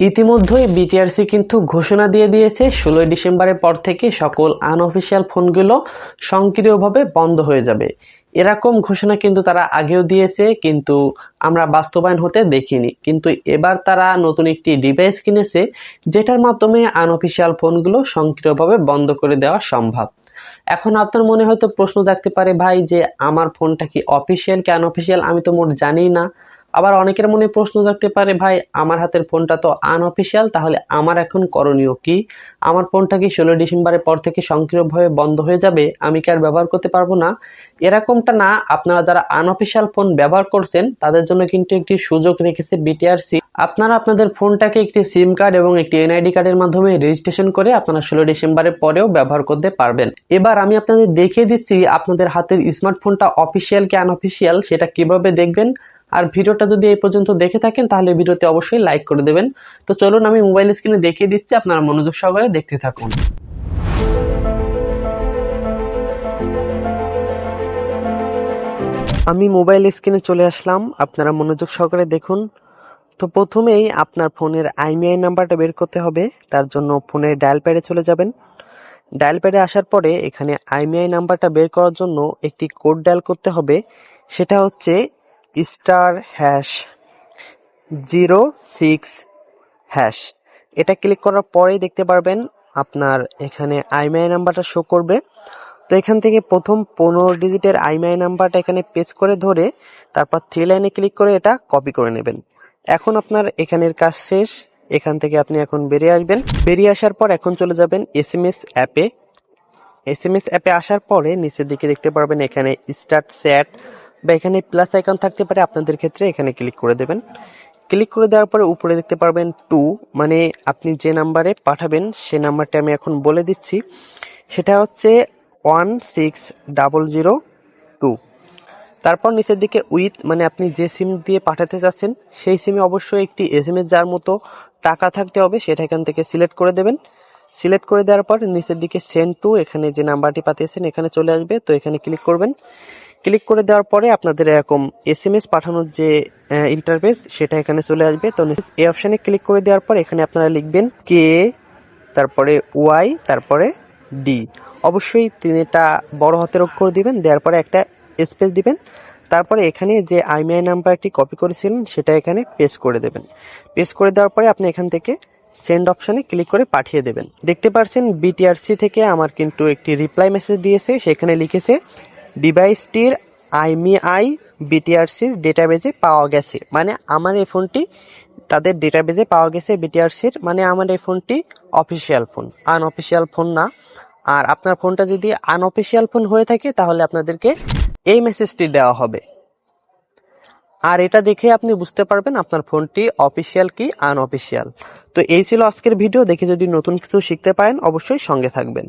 ইতিমধ্যেই বিটিআরসি কিন্তু ঘোষণা দিয়ে দিয়েছে, ষোলোই ডিসেম্বরের পর থেকে সকল আনঅফিসিয়াল ফোনগুলো স্বয়ংক্রিয়ভাবে বন্ধ হয়ে যাবে। এরকম ঘোষণা কিন্তু তারা আগেও দিয়েছে, কিন্তু আমরা বাস্তবায়ন হতে দেখিনি। কিন্তু এবার তারা নতুন একটি ডিভাইস কিনেছে, যেটার মাধ্যমে আনঅফিসিয়াল ফোনগুলো স্বয়ংক্রিয়ভাবে বন্ধ করে দেওয়া সম্ভব। এখন আপনার মনে হয়তো প্রশ্ন জাগতে পারে ভাই, যে আমার ফোনটা কি অফিসিয়াল কি আনঅফিসিয়াল আমি তো মোট জানি না। আবার অনেকের মনে প্রশ্ন জাগতে পারে, ভাই, আমার হাতের ফোনটা তো আনঅফিসিয়াল তাহলে আমার এখন করণীয় কি? আমার ফোনটা কি ষোলো ডিসেম্বরের পর থেকে সক্রিয়ভাবে বন্ধ হয়ে যাবে? আমি কি আর ব্যবহার করতে পারব না? এরকমটা না, আপনারা যারা আনঅফিসিয়াল ফোন ব্যবহার করছেন, তাদের জন্য কিন্তু একটি সুযোগ রেখেছে বিটিআরসি আপনারা আপনাদের ফোনটাকে একটি সিম কার্ড এবং একটি এনআইডি কার্ডের মাধ্যমে রেজিস্ট্রেশন করে আপনারা ষোলো ডিসেম্বরের পরেও ব্যবহার করতে পারবেন। এবার আমি আপনাদের দেখিয়ে দিচ্ছি আপনাদের হাতের স্মার্টফোনটা অফিসিয়াল কি আনঅফিসিয়াল সেটা কীভাবে দেখবেন? আর ভিডিওটা যদি এই পর্যন্ত দেখে থাকেন, তাহলে ভিডিওতে অবশ্যই লাইক করে দেবেন। তো চলুন, আমি মোবাইল স্ক্রিনে দেখিয়ে দিচ্ছি, আপনারা মনোযোগ সহকারে দেখতে থাকুন। আমি মোবাইল স্ক্রিনে চলে আসলাম, আপনারা মনোযোগ সহকারে দেখুন। তো প্রথমেই আপনার ফোনের আইমিআই নাম্বারটা বের করতে হবে, তার জন্য ফোনের ডায়াল প্যাডে চলে যাবেন। ডায়াল প্যাডে আসার পরে এখানে আইমিআই নাম্বারটা বের করার জন্য একটি কোড ডায়াল করতে হবে, সেটা হচ্ছে star hash zero six hash. এটা ক্লিক করার পরেই দেখতে পারবেন আপনার এখানে আইমিআই নাম্বারটা শো করবে। তো এখান থেকে প্রথম পনেরো ডিজিটের আইমিআই নাম্বারটা এখানে পেস্ট করে ধরে তারপর থ্রি লাইনে ক্লিক করে এটা কপি করে নেবেন। এখন আপনার এখানের কাজ শেষ। এখান থেকে আপনি এখন বেরিয়ে আসবেন। বেরিয়ে আসার পর এখন চলে যাবেন এস এম এস অ্যাপে এস এম এস অ্যাপে আসার পরে নিচের দিকে দেখতে পারবেন এখানে স্টার্ট স্যাট বা এখানে প্লাস আইকন থাকতে পারে, আপনাদের ক্ষেত্রে এখানে ক্লিক করে দেবেন। ক্লিক করে দেওয়ার পরে উপরে দেখতে পারবেন টু মানে আপনি যে নাম্বারে পাঠাবেন, সে নাম্বারটা আমি এখন বলে দিচ্ছি। সেটা হচ্ছে one six double zero two তারপর নিচের দিকে উইথ মানে আপনি যে সিম দিয়ে পাঠাতে চাচ্ছেন সেই সিমে অবশ্যই একটি এস এম এস যার মতো টাকা থাকতে হবে, সেটা এখান থেকে সিলেক্ট করে দেবেন। সিলেক্ট করে দেওয়ার পর নিচের দিকে সেন্ড টু এখানে যে নাম্বারটি পাঠিয়েছেন, এখানে চলে আসবে। তো এখানে ক্লিক করবেন। ক্লিক করে দেওয়ার পরে আপনাদের এরকম এস এম এস পাঠানোর যে ইন্টারফেস সেটা এখানে চলে আসবে। তো এই অপশানে ক্লিক করে দেওয়ার পর এখানে আপনারা লিখবেন কে তারপরে ওয়াই তারপরে ডি অবশ্যই তিনটা বড় হাতের অক্ষর দিবেন, দেওয়ার পরে একটা স্পেস দিবেন। তারপরে এখানে যে আইমিআই নাম্বারটি কপি করেছিলেন, সেটা এখানে পেস্ট করে দেবেন। পেস্ট করে দেওয়ার পরে আপনি এখান থেকে সেন্ড অপশানে ক্লিক করে পাঠিয়ে দেবেন। দেখতে পাচ্ছেন বিটিআরসি থেকে আমার কিন্তু একটি রিপ্লাই মেসেজ দিয়েছে, সেখানে লিখেছে ডিভাইসটির আইমিআই বিটিআরসির ডেটাবেজে পাওয়া গেছে। মানে আমার এই ফোনটি, তাদের ডেটাবেজে পাওয়া গেছে বিটিআরসির মানে আমার এই ফোনটি অফিসিয়াল ফোন আনঅফিসিয়াল ফোন না। আর আপনার ফোনটা যদি আনঅফিসিয়াল ফোন হয়ে থাকে, তাহলে আপনাদেরকে এই মেসেজটি দেওয়া হবে। আর এটা দেখে আপনি বুঝতে পারবেন আপনার ফোনটি অফিসিয়াল কি আনঅফিসিয়াল তো এই ছিল আজকের ভিডিও দেখে যদি নতুন কিছু শিখতে পারেন, অবশ্যই সঙ্গে থাকবেন।